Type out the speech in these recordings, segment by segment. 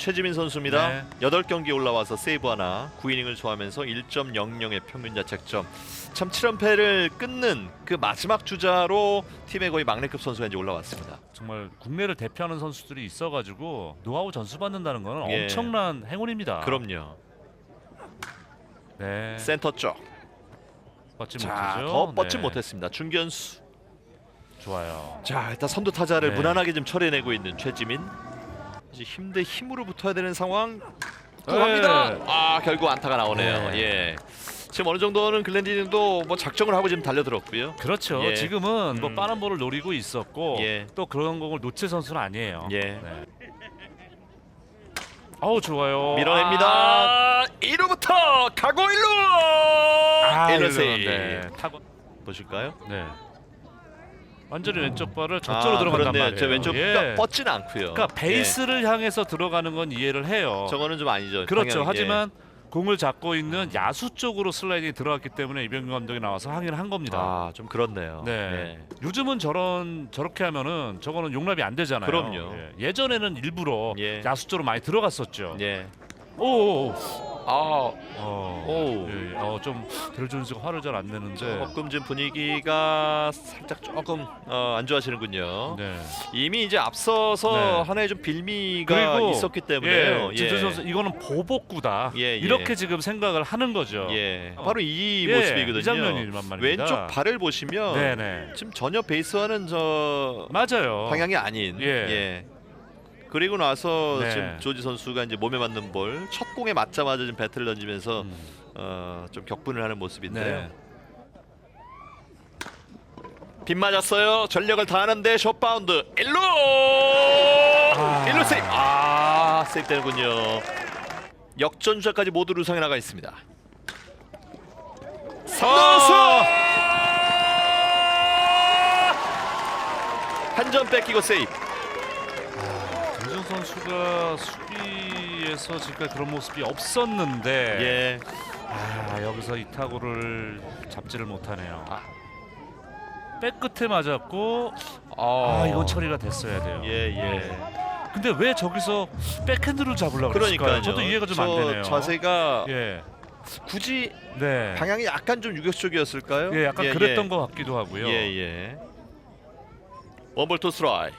최지민 선수입니다. 네. 여덟 경기 올라와서 세이브 하나, 9이닝을 소화하면서 1.00의 평균 자책점. 참 7연패를 끊는 그 마지막 주자로 팀의 거의 막내급 선수가 이제 올라왔습니다. 정말 국내를 대표하는 선수들이 있어가지고 노하우 전수 받는다는 건 예. 엄청난 행운입니다. 그럼요. 네. 센터 쪽. 뻗지 자, 못하죠. 더 뻗지 네. 못했습니다. 중견수. 좋아요. 자, 일단 선두 타자를 네. 무난하게 좀 처리해내고 있는 최지민. 이제 힘대 힘으로 붙어야 되는 상황. 또 네. 갑니다. 아, 결국 안타가 나오네요. 네. 예. 지금 어느 정도는 글렌디님도 뭐 작정을 하고 지금 달려들었고요. 그렇죠. 예. 지금은 뭐 음. 빠른 볼을 노리고 있었고 예. 또 그런 공을 놓칠 선수는 아니에요. 예. 네. 어우 좋아요. 밀어냅니다. 아, 1루부터 가고 1루. 아, 1루 세이브. 네. 타고 보실까요? 네. 완전히 왼쪽 발을 저쪽으로 아, 들어간단 그렇네요. 말이에요. 저 왼쪽 예. 뼈 뻗진 않고요. 그러니까 베이스를 향해서 들어가는 건 이해를 해요. 예. 저거는 좀 아니죠. 그렇죠. 방향이. 하지만 공을 잡고 있는 야수 쪽으로 슬라이딩이 들어갔기 때문에 이병규 감독이 나와서 항의를 한 예. 겁니다. 아, 좀 그렇네요. 네. 요즘은 저런 저렇게 하면은 저거는 용납이 안 되잖아요. 그럼요. 예. 전에는 일부러 예. 야수 쪽으로 많이 들어갔었죠. 예. 예. 오. 아, 어. 오. 예, 예. 어, 좀 델존스가 화를 잘 안 내는데. 조금 지금 분위기가 살짝 조금 어, 안 좋아하시는군요. 네. 이미 이제 앞서서 네. 하나의 좀 빌미가 그리고 있었기 때문에요. 예, 진짜 선수 이거는 보복구다. 예, 예. 이렇게 지금 생각을 하는 거죠. 예. 어. 바로 이 예, 모습이거든요. 이 장면이만 말입니다. 왼쪽 발을 보시면 네네. 지금 전혀 베이스와는 저 맞아요. 방향이 아닌. 예. 예. 그리고 나서 네. 지금 조지 선수가 이제 몸에 맞는 볼 첫 공에 맞자마자 지금 배트를 던지면서 음. 어, 좀 격분을 하는 모습인데요. 네. 빗 맞았어요. 전력을 다하는데 숏바운드 1루 아. 1루 세이브 아 세이브 되는군요. 역전 주자까지 모두 루상에 나가 있습니다. 삼루수 한 점 뺏기고 세이브. 선수가 수비에서 지금까지 그런 모습이 없었는데 예. 아 여기서 이 타구를 잡지를 못하네요. 아. 백 끝에 맞았고 어. 아 이건 처리가 됐어야 돼요. 예 예. 근데 왜 저기서 백핸드를 잡으려고 그러니까요. 그랬을까요? 저도 이해가 좀 안 저 되네요. 자세가 예, 굳이 네, 방향이 약간 좀 유격수 쪽이었을까요? 예, 약간 그랬던 것 같기도 하고요. 예, 예. 원볼 투 스트라이.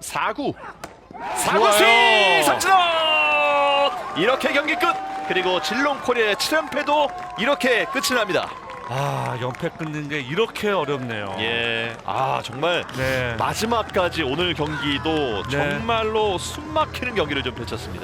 4구. 4구 좋아요. 스윙 삼진아! 이렇게 경기 끝. 그리고 질롱 코리아의 7연패도 이렇게 끝이 납니다. 아 연패 끊는 게 이렇게 어렵네요. 예. 아, 정말 네. 마지막까지 오늘 경기도 네. 정말로 숨막히는 경기를 좀 펼쳤습니다.